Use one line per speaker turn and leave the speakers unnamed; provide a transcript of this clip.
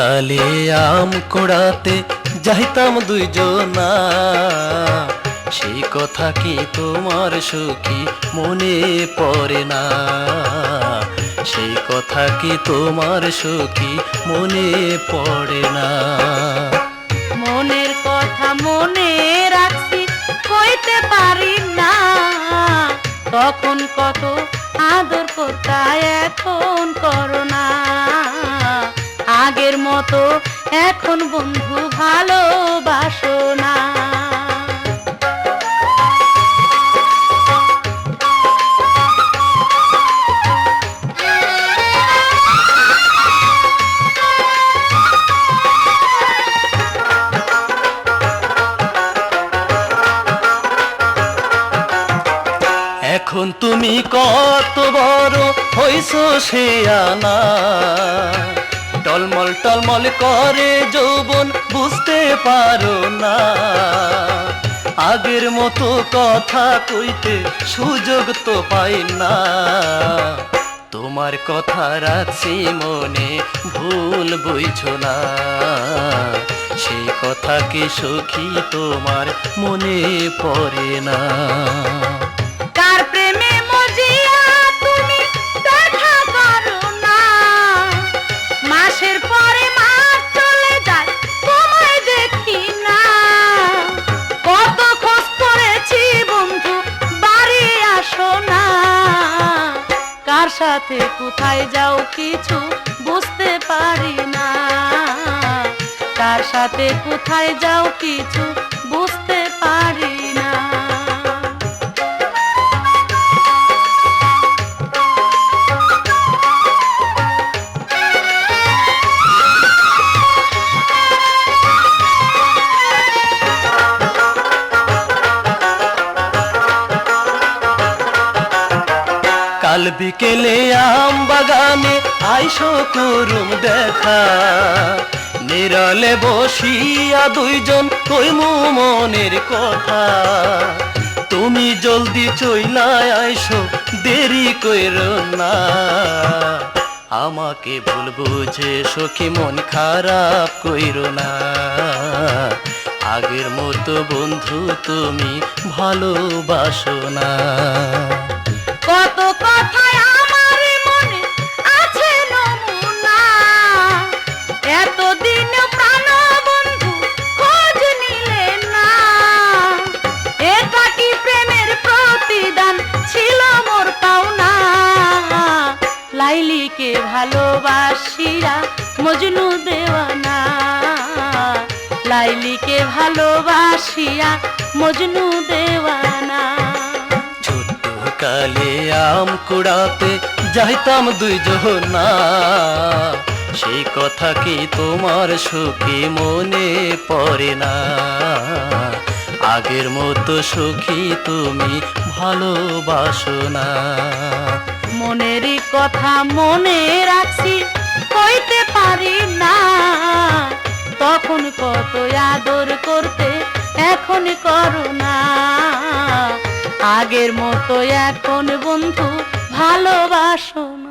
কালে আম কোড়াতে যাইতাম দুইজনা। সেই কথা কি তোমার সুখী মনে পড়ে না? সেই কথা কি তোমার সুখী মনে পড়ে না?
মনের কথা মনে রাখছি, কইতে পারি না। তখন কত আদর কোথায় এখন করো না আগের মতো এখন বন্ধু ভালোবাসো না।
এখন তুমি কত বড় হইছ সে আনা। টলমল টলমল করে যৌবন বুঝতে পারো না। আগের মতো কথা কইতে সুযোগ তো পাই না। তোমার কথা রাখছি মনে, ভুল বইছ না। সেই কথা কি সখী তোমার মনে পড়ে না?
সাথে কোথায় যাও কিছু বুঝতে পারি না। তার সাথে কোথায় যাও কিছু
কাল বিকেলে আম বাগানে আইসো করুম দেখা। নিরলে বসিয়া দুইজন কইমু মনের কথা। তুমি জলদি চইলায় আইসো, দেরি কইর না। আমাকে ভুল বুঝে সখী মন খারাপ কইর না। আগের মতো বন্ধু তুমি ভালোবাসো না।
ভালোবাসিয়া মজনু দেওয়ানা। লাইলিকে ভালোবাসিয়া মজনু দেওয়ানা।
ছোট্ট কালে আম কুড়াতে যাইতাম দুইজনা। সেই কথা কি তোমার সুখী মনে পড়ে না? আগের মতো সুখী তুমি ভালোবাসো না।
মনেরই কথা মনে রাখছি কইতে পারি না। তখন কত আদর করতে এখন করো না। আগের মতো এখন বন্ধু ভালোবাসো না।